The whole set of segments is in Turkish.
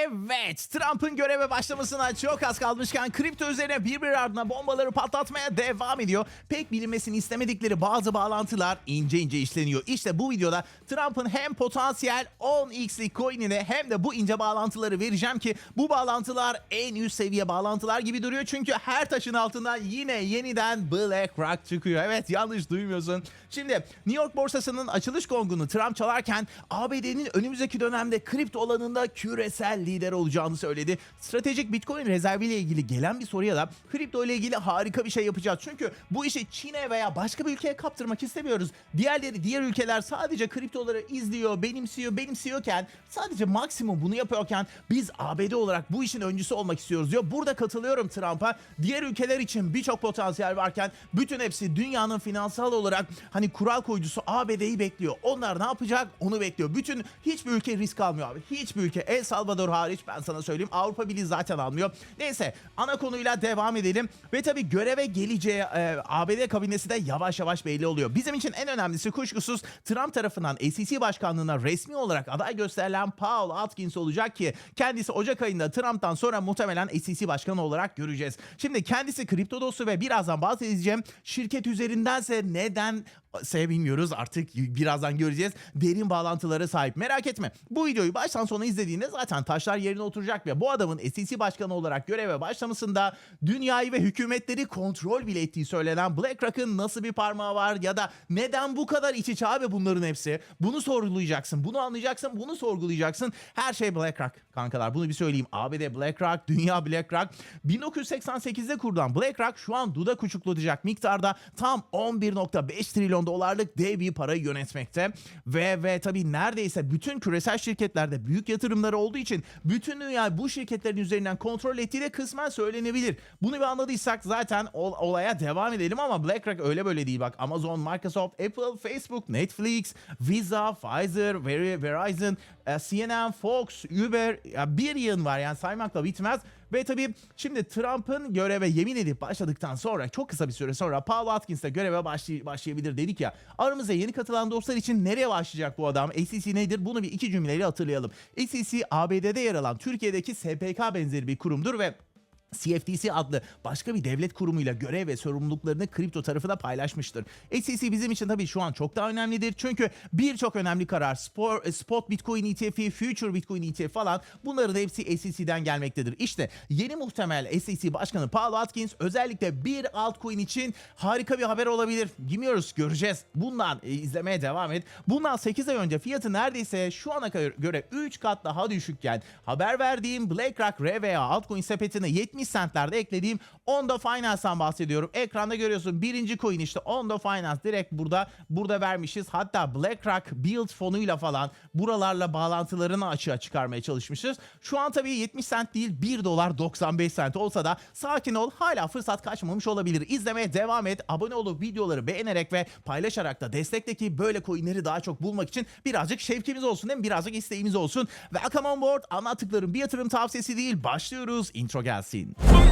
Evet, Trump'ın göreve başlamasına çok az kalmışken kripto üzerine birbiri ardına bombaları patlatmaya devam ediyor. Pek bilinmesini istemedikleri bazı bağlantılar ince ince işleniyor. İşte bu videoda Trump'ın hem potansiyel 10x'lik coin'ine hem de bu ince bağlantıları vereceğim ki bu bağlantılar en üst seviye bağlantılar gibi duruyor. Çünkü her taşın altından yine yeniden BlackRock çıkıyor. Evet yanlış duymuyorsun. Şimdi New York borsasının açılış gongunu Trump çalarken ABD'nin önümüzdeki dönemde kripto alanında küresel lider olacağını söyledi. Stratejik Bitcoin rezerviyle ilgili gelen bir soruya da kripto ile ilgili harika bir şey yapacağız. Çünkü bu işi Çin'e veya başka bir ülkeye kaptırmak istemiyoruz. Diğerleri diğer ülkeler sadece kriptoları izliyor, benimsiyor, benimsiyorken sadece maksimum bunu yapıyorken biz ABD olarak bu işin öncüsü olmak istiyoruz diyor. Burada katılıyorum Trump'a. Diğer ülkeler için birçok potansiyel varken bütün hepsi dünyanın finansal olarak hani kural koyucusu ABD'yi bekliyor. Onlar ne yapacak? Onu bekliyor. Bütün hiçbir ülke risk almıyor abi. Hiçbir ülke El Salvador hariç ben sana söyleyeyim. Avrupa Birliği zaten almıyor. Neyse ana konuyla devam edelim. Ve tabii göreve geleceği e, ABD kabinesi de yavaş yavaş belli oluyor. Bizim için en önemlisi kuşkusuz Trump tarafından SEC başkanlığına resmi olarak aday gösterilen Paul Atkins olacak ki kendisi Ocak ayında Trump'tan sonra muhtemelen SEC başkanı olarak göreceğiz. Şimdi kendisi kripto dostu ve birazdan bahsedeceğim. Şirket üzerindense neden se bilmiyoruz artık birazdan göreceğiz. Derin bağlantılara sahip. Merak etme. Bu videoyu baştan sona izlediğinde zaten taşlar yerine oturacak ve bu adamın SEC başkanı olarak göreve başlamasında dünyayı ve hükümetleri kontrol bile ettiği söylenen BlackRock'ın nasıl bir parmağı var ya da neden bu kadar iç içe abi bunların hepsi? Bunu sorgulayacaksın. Bunu anlayacaksın. Bunu sorgulayacaksın. Her şey BlackRock kankalar. Bunu bir söyleyeyim. ABD BlackRock, dünya BlackRock. 1988'de kurulan BlackRock şu an dudak uçuklatacak miktarda tam 11.5 trilyon dolarlık dev bir parayı yönetmekte. Ve ve tabii neredeyse bütün küresel şirketlerde büyük yatırımları olduğu için bütün dünya bu şirketlerin üzerinden kontrol ettiği de kısmen söylenebilir. Bunu bir anladıysak zaten ol- olaya devam edelim ama BlackRock öyle böyle değil bak. Amazon, Microsoft, Apple, Facebook, Netflix, Visa, Pfizer, Ver- Verizon, e, CNN, Fox, Uber bir yığın var yani saymakla bitmez. Ve tabii şimdi Trump'ın göreve yemin edip başladıktan sonra çok kısa bir süre sonra Paul Atkins de göreve başlay- başlayabilir dedik ya. Aramıza yeni katılan dostlar için nereye başlayacak bu adam? SEC nedir? Bunu bir iki cümleyle hatırlayalım. SEC ABD'de yer alan Türkiye'deki SPK benzeri bir kurumdur ve CFTC adlı başka bir devlet kurumuyla görev ve sorumluluklarını kripto tarafına paylaşmıştır. SEC bizim için tabii şu an çok daha önemlidir. Çünkü birçok önemli karar spor, spot Bitcoin ETF'i, future Bitcoin ETF falan bunların hepsi SEC'den gelmektedir. İşte yeni muhtemel SEC Başkanı Paul Atkins özellikle bir altcoin için harika bir haber olabilir. Bilmiyoruz göreceğiz. Bundan e, izlemeye devam et. Bundan 8 ay önce fiyatı neredeyse şu ana göre 3 kat daha düşükken haber verdiğim BlackRock R veya altcoin sepetine 70 centlerde eklediğim Ondo Finance'dan bahsediyorum. Ekranda görüyorsun birinci coin işte Ondo Finance direkt burada burada vermişiz. Hatta BlackRock Build fonuyla falan buralarla bağlantılarını açığa çıkarmaya çalışmışız. Şu an tabii 70 cent değil 1 dolar 95 cent olsa da sakin ol hala fırsat kaçmamış olabilir. İzlemeye devam et. Abone olup videoları beğenerek ve paylaşarak da destekle ki böyle coinleri daha çok bulmak için birazcık şevkimiz olsun mi? Birazcık isteğimiz olsun. Welcome on board. Anlattıklarım bir yatırım tavsiyesi değil. Başlıyoruz. Intro gelsin. Boom.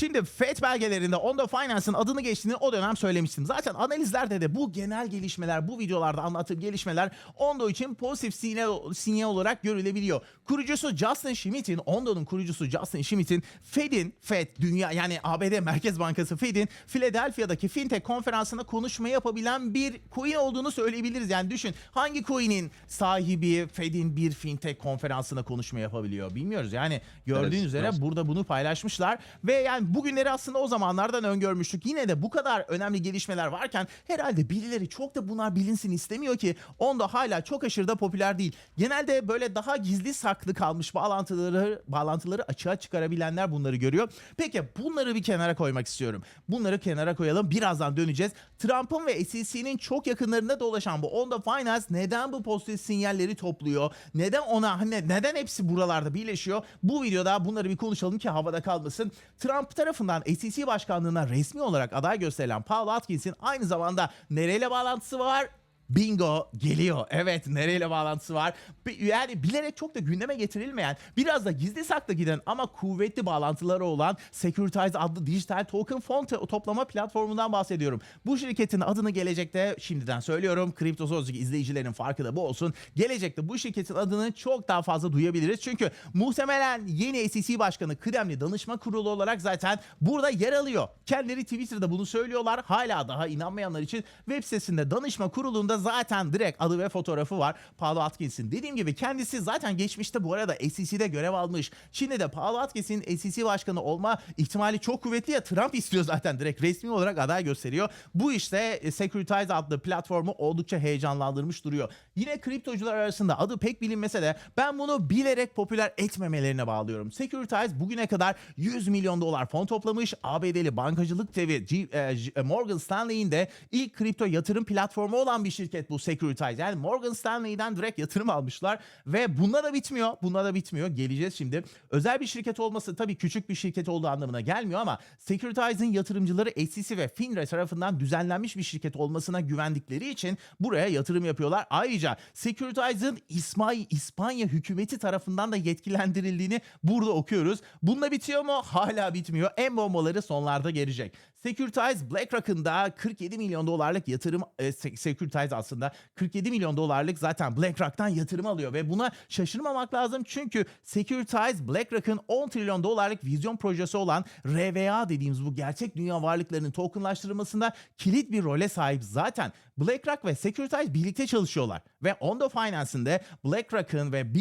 Şimdi FED belgelerinde Ondo Finance'ın adını geçtiğini o dönem söylemiştim. Zaten analizlerde de bu genel gelişmeler, bu videolarda anlattığım gelişmeler Ondo için pozitif sinyal, sinyal olarak görülebiliyor. Kurucusu Justin Schmidt'in, Ondo'nun kurucusu Justin Schmidt'in Fed'in, Fed dünya yani ABD Merkez Bankası Fed'in Philadelphia'daki fintech konferansında konuşma yapabilen bir coin olduğunu söyleyebiliriz. Yani düşün hangi coin'in sahibi Fed'in bir fintech konferansında konuşma yapabiliyor bilmiyoruz. Yani gördüğün Evet, üzere biraz. burada bunu paylaşmışlar ve yani bugünleri aslında o zamanlardan öngörmüştük. Yine de bu kadar önemli gelişmeler varken herhalde birileri çok da bunlar bilinsin istemiyor ki onda hala çok aşırı da popüler değil. Genelde böyle daha gizli saklı kalmış bağlantıları bağlantıları açığa çıkarabilenler bunları görüyor. Peki bunları bir kenara koymak istiyorum. Bunları kenara koyalım. Birazdan döneceğiz. Trump'ın ve SEC'nin çok yakınlarında dolaşan bu Onda Finance neden bu pozitif sinyalleri topluyor? Neden ona hani neden hepsi buralarda birleşiyor? Bu videoda bunları bir konuşalım ki havada kalmasın. Trump tarafından SEC başkanlığına resmi olarak aday gösterilen Paul Atkins'in aynı zamanda nereyle bağlantısı var? Bingo geliyor. Evet nereyle bağlantısı var? Yani bilerek çok da gündeme getirilmeyen, biraz da gizli saklı giden ama kuvvetli bağlantıları olan Securitize adlı dijital token fon toplama platformundan bahsediyorum. Bu şirketin adını gelecekte şimdiden söylüyorum. Kripto Sözlük izleyicilerin farkı da bu olsun. Gelecekte bu şirketin adını çok daha fazla duyabiliriz. Çünkü muhtemelen yeni SEC Başkanı kıdemli danışma kurulu olarak zaten burada yer alıyor. Kendileri Twitter'da bunu söylüyorlar. Hala daha inanmayanlar için web sitesinde danışma kurulunda zaten direkt adı ve fotoğrafı var. Paolo Atkins'in. Dediğim gibi kendisi zaten geçmişte bu arada SEC'de görev almış. Şimdi de Paolo Atkins'in SEC başkanı olma ihtimali çok kuvvetli ya Trump istiyor zaten direkt resmi olarak aday gösteriyor. Bu işte e, Securitize adlı platformu oldukça heyecanlandırmış duruyor. Yine kriptocular arasında adı pek bilinmese de ben bunu bilerek popüler etmemelerine bağlıyorum. Securitize bugüne kadar 100 milyon dolar fon toplamış. ABD'li bankacılık devi e, J- Morgan Stanley'in de ilk kripto yatırım platformu olan bir şirket bu Securitize. Yani Morgan Stanley'den direkt yatırım almışlar ve bununla da bitmiyor. Bununla da bitmiyor. Geleceğiz şimdi. Özel bir şirket olması tabii küçük bir şirket olduğu anlamına gelmiyor ama Securitize'ın yatırımcıları SEC ve FINRA tarafından düzenlenmiş bir şirket olmasına güvendikleri için buraya yatırım yapıyorlar. Ayrıca Securitize'ın İsmail İspanya hükümeti tarafından da yetkilendirildiğini burada okuyoruz. Bununla bitiyor mu? Hala bitmiyor. En bombaları sonlarda gelecek. Securitize BlackRock'ın da 47 milyon dolarlık yatırım e, Se- Securitize aslında 47 milyon dolarlık zaten BlackRock'tan yatırım alıyor ve buna şaşırmamak lazım çünkü Securitize BlackRock'ın 10 trilyon dolarlık vizyon projesi olan RVA dediğimiz bu gerçek dünya varlıklarının tokenlaştırılmasında kilit bir role sahip zaten. BlackRock ve Securitize birlikte çalışıyorlar ve Ondo Finance'ın de BlackRock'ın ve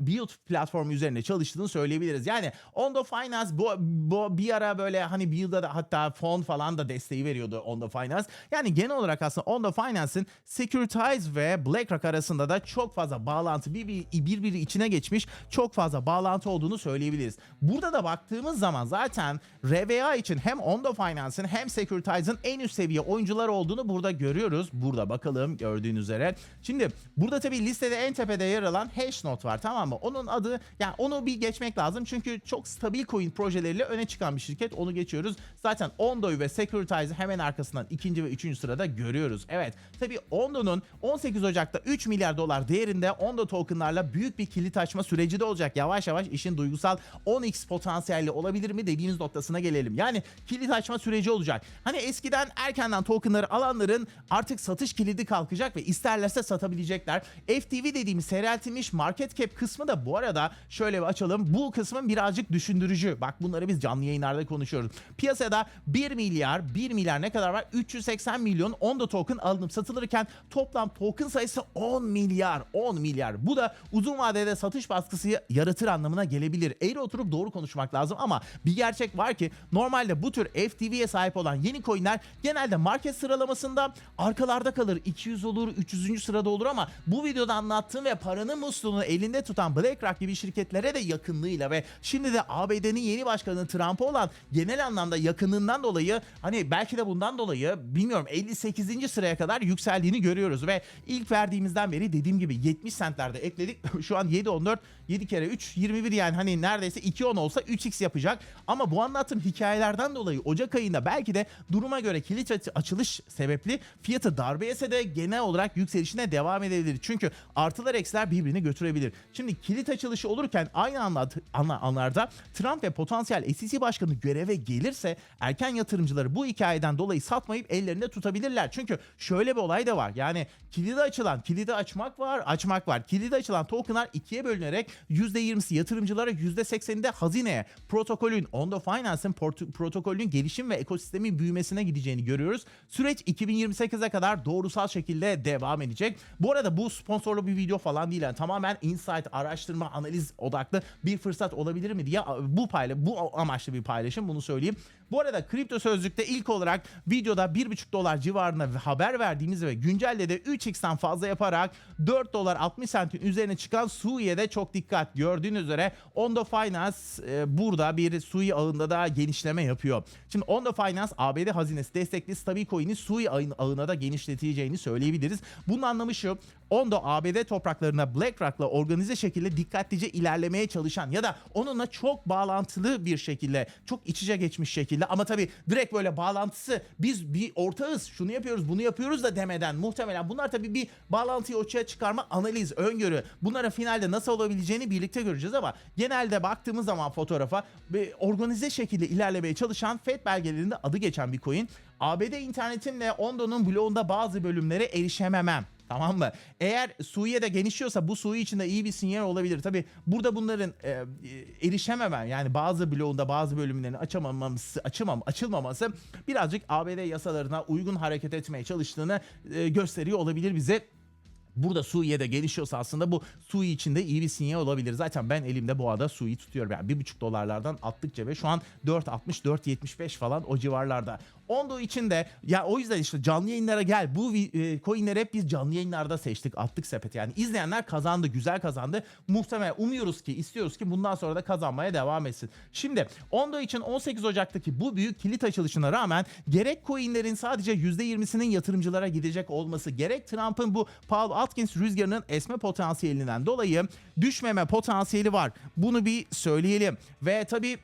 Build platformu üzerinde çalıştığını söyleyebiliriz. Yani Ondo Finance bu, bu bir ara böyle hani Build'a da hatta fon falan da desteği veriyordu Ondo Finance. Yani genel olarak aslında Ondo Finance'ın Securitize ve BlackRock arasında da çok fazla bağlantı bir, bir, birbiri içine geçmiş çok fazla bağlantı olduğunu söyleyebiliriz. Burada da baktığımız zaman zaten RVA için hem Ondo Finance'ın hem Securitize'ın en üst seviye oyuncular olduğunu burada görüyoruz. Burada bakalım gördüğünüz üzere. Şimdi burada tabii listede en tepede yer alan Hashnote var tamam mı? Onun adı yani onu bir geçmek lazım çünkü çok stabil coin projeleriyle öne çıkan bir şirket. Onu geçiyoruz. Zaten Ondo'yu ve Securitize'ı hemen arkasından ikinci ve üçüncü sırada görüyoruz. Evet tabii Ondo'nun 18 Ocak'ta 3 milyar dolar değerinde Ondo tokenlarla büyük bir kilit açma süreci de olacak. Yavaş yavaş işin duygusal 10x potansiyelli olabilir mi dediğimiz noktasına gelelim. Yani kilit açma süreci olacak. Hani eskiden erkenden tokenları alanların artık satış kilidi kalkacak ve isterlerse satabilecekler. FTV dediğimiz seyreltilmiş market cap kısmı da bu arada şöyle bir açalım. Bu kısmın birazcık düşündürücü. Bak bunları biz canlı yayınlarda konuşuyoruz. Piyasada 1 milyar, 1 milyar ne kadar var? 380 milyon Ondo token alınıp satılırken toplam token sayısı 10 milyar. 10 milyar. Bu da uzun vadede satış baskısı yaratır anlamına gelebilir. Eğri oturup doğru konuşmak lazım ama bir gerçek var ki normalde bu tür FTV'ye sahip olan yeni coinler genelde market sıralamasında arkalarda kalır. 200 olur, 300. sırada olur ama bu videoda anlattığım ve paranın musluğunu elinde tutan BlackRock gibi şirketlere de yakınlığıyla ve şimdi de ABD'nin yeni başkanı Trump'a olan genel anlamda yakınlığından dolayı hani belki de bundan dolayı bilmiyorum 58. sıraya kadar yükseldiğini görüyoruz ve ilk verdiğimizden beri dediğim gibi 70 centlerde ekledik. Şu an 7.14 7 kere 3 21 yani hani neredeyse 2.10 olsa 3x yapacak. Ama bu anlattığım hikayelerden dolayı Ocak ayında belki de duruma göre kilit aç- açılış sebepli fiyatı darbe yese de genel olarak yükselişine devam edebilir. Çünkü artılar eksiler birbirini götürebilir. Şimdi kilit açılışı olurken aynı anla, anla, anlarda Trump ve potansiyel SEC başkanı göreve gelirse erken yatırımcıları bu hikayeden dolayı satmayıp ellerinde tutabilirler. Çünkü şöyle bir olay da var. Yani kilidi açılan, kilidi açmak var, açmak var. Kilidi açılan tokenlar ikiye bölünerek %20'si yatırımcılara %80'i de hazineye. Protokolün, Ondo Finance'ın protokolün gelişim ve ekosistemin büyümesine gideceğini görüyoruz. Süreç 2028'e kadar doğrusal şekilde devam edecek. Bu arada bu sponsorlu bir video falan değil. Yani tamamen insight, araştırma, analiz odaklı bir fırsat olabilir mi diye bu payla bu amaçlı bir paylaşım bunu söyleyeyim. Bu arada kripto sözlükte ilk olarak videoda 1,5 dolar civarında haber verdiğimiz ve güncelde de 3x'ten fazla yaparak 4 dolar 60 sentin üzerine çıkan Sui'ye çok dikkat. Gördüğünüz üzere Ondo Finance e, burada bir Sui ağında da genişleme yapıyor. Şimdi Ondo Finance ABD hazinesi destekli stabil coin'i Sui ağın- ağına da genişleteceğini söyleyebiliriz. Bunun anlamı şu. Ondo ABD topraklarına BlackRock'la organize şekilde dikkatlice ilerlemeye çalışan ya da onunla çok bağlantılı bir şekilde çok iç içe geçmiş şekilde şekilde. Ama tabii direkt böyle bağlantısı biz bir ortağız şunu yapıyoruz bunu yapıyoruz da demeden muhtemelen. Bunlar tabii bir bağlantıyı ortaya çıkarma analiz öngörü. Bunların finalde nasıl olabileceğini birlikte göreceğiz ama genelde baktığımız zaman fotoğrafa ve organize şekilde ilerlemeye çalışan FED belgelerinde adı geçen bir coin. ABD internetimle Ondo'nun bloğunda bazı bölümlere erişememem Tamam mı? Eğer Suriye'de genişliyorsa bu Suriye için de iyi bir sinyal olabilir. Tabi burada bunların e, e, yani bazı bloğunda bazı bölümlerin açamaması, açılmam, açılmaması birazcık ABD yasalarına uygun hareket etmeye çalıştığını e, gösteriyor olabilir bize. Burada Suriye'de gelişiyorsa aslında bu Sui için de iyi bir sinyal olabilir. Zaten ben elimde bu arada Sui'yi tutuyorum. Yani bir buçuk dolarlardan attıkça ve şu an 4.60 4.75 falan o civarlarda. Ondo için de ya o yüzden işte canlı yayınlara gel. Bu e, coinleri hep biz canlı yayınlarda seçtik. Attık sepete. Yani izleyenler kazandı. Güzel kazandı. Muhtemelen umuyoruz ki istiyoruz ki bundan sonra da kazanmaya devam etsin. Şimdi Ondo için 18 Ocak'taki bu büyük kilit açılışına rağmen gerek coinlerin sadece %20'sinin yatırımcılara gidecek olması gerek Trump'ın bu Paul Atkins rüzgarının esme potansiyelinden dolayı düşmeme potansiyeli var. Bunu bir söyleyelim. Ve tabii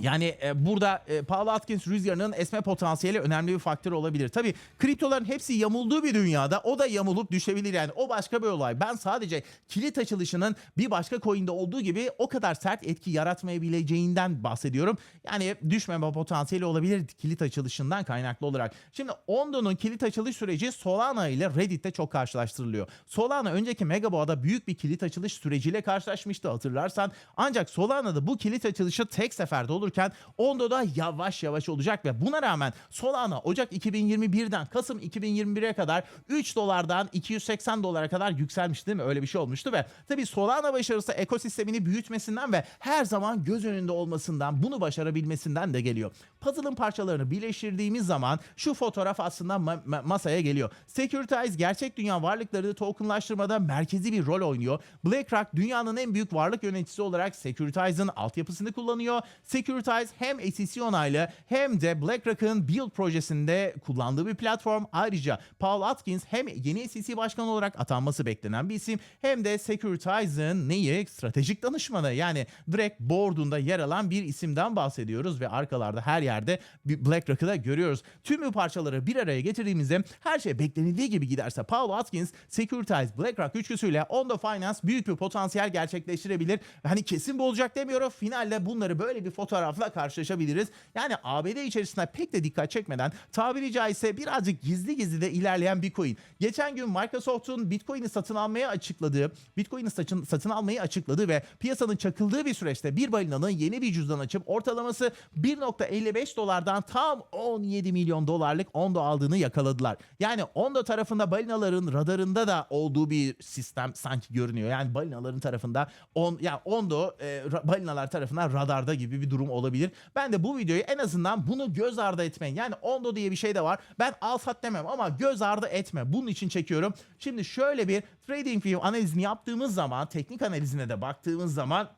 yani e, burada e, Paul Atkins rüzgarının esme potansiyeli önemli bir faktör olabilir. Tabii kriptoların hepsi yamulduğu bir dünyada o da yamulup düşebilir yani o başka bir olay. Ben sadece kilit açılışının bir başka coin'de olduğu gibi o kadar sert etki yaratmayabileceğinden bahsediyorum. Yani düşmeme potansiyeli olabilir kilit açılışından kaynaklı olarak. Şimdi Ondo'nun kilit açılış süreci Solana ile Reddit'te çok karşılaştırılıyor. Solana önceki Megaboa'da büyük bir kilit açılış süreciyle karşılaşmıştı hatırlarsan. Ancak Solana'da bu kilit açılışı tek seferde olurken Ondo'da yavaş yavaş olacak ve buna rağmen Solana Ocak 2021'den Kasım 2021'e kadar 3 dolardan 280 dolara kadar yükselmiş değil mi? Öyle bir şey olmuştu ve tabii Solana başarısı ekosistemini büyütmesinden ve her zaman göz önünde olmasından, bunu başarabilmesinden de geliyor. Puzzle'ın parçalarını birleştirdiğimiz zaman şu fotoğraf aslında ma- ma- masaya geliyor. Securitize gerçek dünya varlıklarını tokenlaştırmada merkezi bir rol oynuyor. BlackRock dünyanın en büyük varlık yöneticisi olarak Securitize'ın altyapısını kullanıyor. Securitize hem SEC onaylı hem de BlackRock'ın Build projesinde kullandığı bir platform. Ayrıca Paul Atkins hem yeni SEC başkanı olarak atanması beklenen bir isim hem de Securitize'ın neyi? Stratejik danışmanı yani direkt board'unda yer alan bir isimden bahsediyoruz ve arkalarda her yerde BlackRock'ı da görüyoruz. Tüm bu parçaları bir araya getirdiğimizde her şey beklenildiği gibi giderse Paul Atkins, Securitize, BlackRock üçlüsüyle Ondo Finance büyük bir potansiyel gerçekleştirebilir. Hani kesin bu olacak demiyorum. Finalde bunları böyle bir fotoğrafla karşılaşabiliriz. Yani ABD içerisinde pek de dikkat çekmeden tabiri caizse birazcık gizli gizli de ilerleyen bir coin. Geçen gün Microsoft'un Bitcoin'i satın almaya açıkladığı, Bitcoin'i satın, satın almayı açıkladı ve piyasanın çakıldığı bir süreçte bir balinanın yeni bir cüzdan açıp ortalaması 1.55 dolardan tam 17 milyon dolarlık Ondo aldığını yakaladılar. Yani Ondo tarafında balinaların radarında da olduğu bir sistem sanki görünüyor. Yani balinaların tarafında on ya Ondo e, balinalar tarafından radarda gibi bir durum olabilir. Ben de bu videoyu en azından bunu göz ardı etmeyin. Yani Ondo diye bir şey de var. Ben al sat demem ama göz ardı etme. Bunun için çekiyorum. Şimdi şöyle bir TradingView analizini yaptığımız zaman, teknik analizine de baktığımız zaman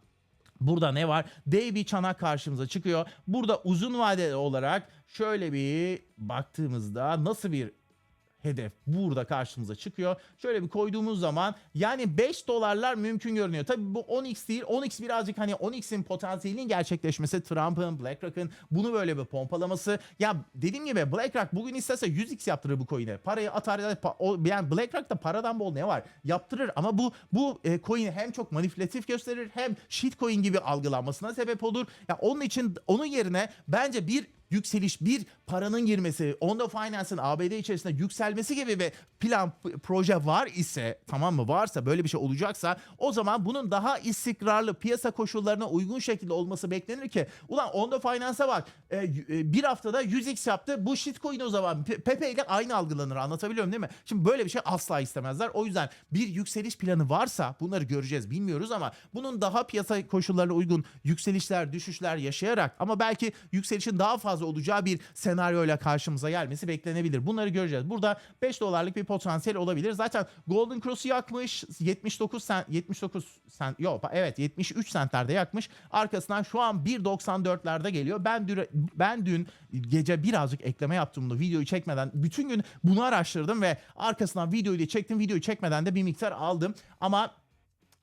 Burada ne var? Dev bir çanak karşımıza çıkıyor. Burada uzun vadeli olarak şöyle bir baktığımızda nasıl bir hedef burada karşımıza çıkıyor. Şöyle bir koyduğumuz zaman yani 5 dolarlar mümkün görünüyor. Tabii bu 10x değil. 10x birazcık hani 10x'in potansiyelinin gerçekleşmesi Trump'ın, BlackRock'ın bunu böyle bir pompalaması. Ya dediğim gibi BlackRock bugün istese 100x yaptırır bu coin'e. Parayı atar yani BlackRock'ta paradan bol ne var? Yaptırır ama bu bu e, coin'i hem çok manipülatif gösterir hem shitcoin gibi algılanmasına sebep olur. Ya onun için onun yerine bence bir yükseliş, bir paranın girmesi, Ondo Finance'ın ABD içerisinde yükselmesi gibi bir plan, proje var ise, tamam mı varsa böyle bir şey olacaksa o zaman bunun daha istikrarlı piyasa koşullarına uygun şekilde olması beklenir ki ulan Ondo Finance'a bak e, e, bir haftada 100x yaptı bu shitcoin o zaman Pe- Pepe ile aynı algılanır anlatabiliyorum değil mi? Şimdi böyle bir şey asla istemezler. O yüzden bir yükseliş planı varsa bunları göreceğiz bilmiyoruz ama bunun daha piyasa koşullarına uygun yükselişler düşüşler yaşayarak ama belki yükselişin daha fazla olacağı bir senaryoyla karşımıza gelmesi beklenebilir. Bunları göreceğiz. Burada 5 dolarlık bir potansiyel olabilir. Zaten Golden Cross'u yakmış 79 sent 79 sent yok evet 73 sentlerde yakmış. Arkasından şu an 1.94'lerde geliyor. Ben dün, ben dün gece birazcık ekleme yaptım bunu videoyu çekmeden. Bütün gün bunu araştırdım ve arkasından videoyu da çektim. Videoyu çekmeden de bir miktar aldım. Ama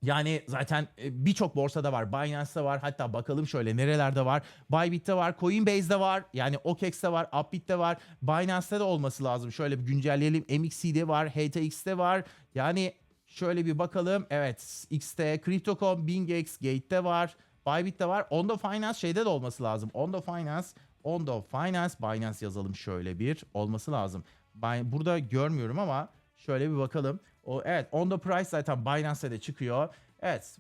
Yani zaten e, birçok borsada var. Binance'da var. Hatta bakalım şöyle nerelerde var. Bybit'te var. Coinbase'de var. Yani OKEx'te var. Upbit'te var. Binance'te de olması lazım. Şöyle bir güncelleyelim. MXC'de var. HTX'te var. Yani şöyle bir bakalım. Evet. X'te, Crypto.com, BingX, Gate'de var. Bybit'te var. Ondo Finance şeyde de olması lazım. Ondo Finance, Ondo Finance, Binance yazalım şöyle bir olması lazım. Burada görmüyorum ama şöyle bir bakalım. O evet Ondo Price zaten Binance'de de çıkıyor. Evet.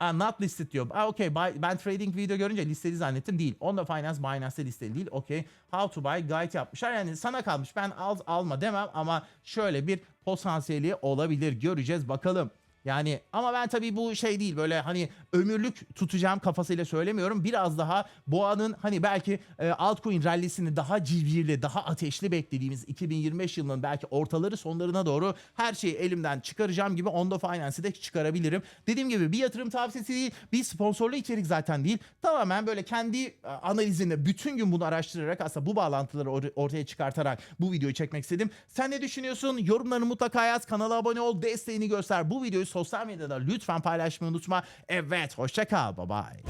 Aa, not listed diyor. Aa, okay. Buy- Ben trading video görünce listeli zannettim. Değil. Ondo Finance Binance'de listeli değil. Okay. How to buy guide yapmışlar. Yani sana kalmış. Ben al alma demem ama şöyle bir potansiyeli olabilir. Göreceğiz bakalım. Yani ama ben tabii bu şey değil böyle hani ömürlük tutacağım kafasıyla söylemiyorum. Biraz daha boğanın hani belki e, altcoin rallisini daha civcivli, daha ateşli beklediğimiz 2025 yılının belki ortaları sonlarına doğru her şeyi elimden çıkaracağım gibi Ondo Finance'i de çıkarabilirim. Dediğim gibi bir yatırım tavsiyesi değil, bir sponsorlu içerik zaten değil. Tamamen böyle kendi e, analizinde bütün gün bunu araştırarak aslında bu bağlantıları or- ortaya çıkartarak bu videoyu çekmek istedim. Sen ne düşünüyorsun? Yorumlarını mutlaka yaz. Kanala abone ol. Desteğini göster. Bu videoyu sosyal medyada lütfen paylaşmayı unutma. Evet hoşça kal. Bye bye.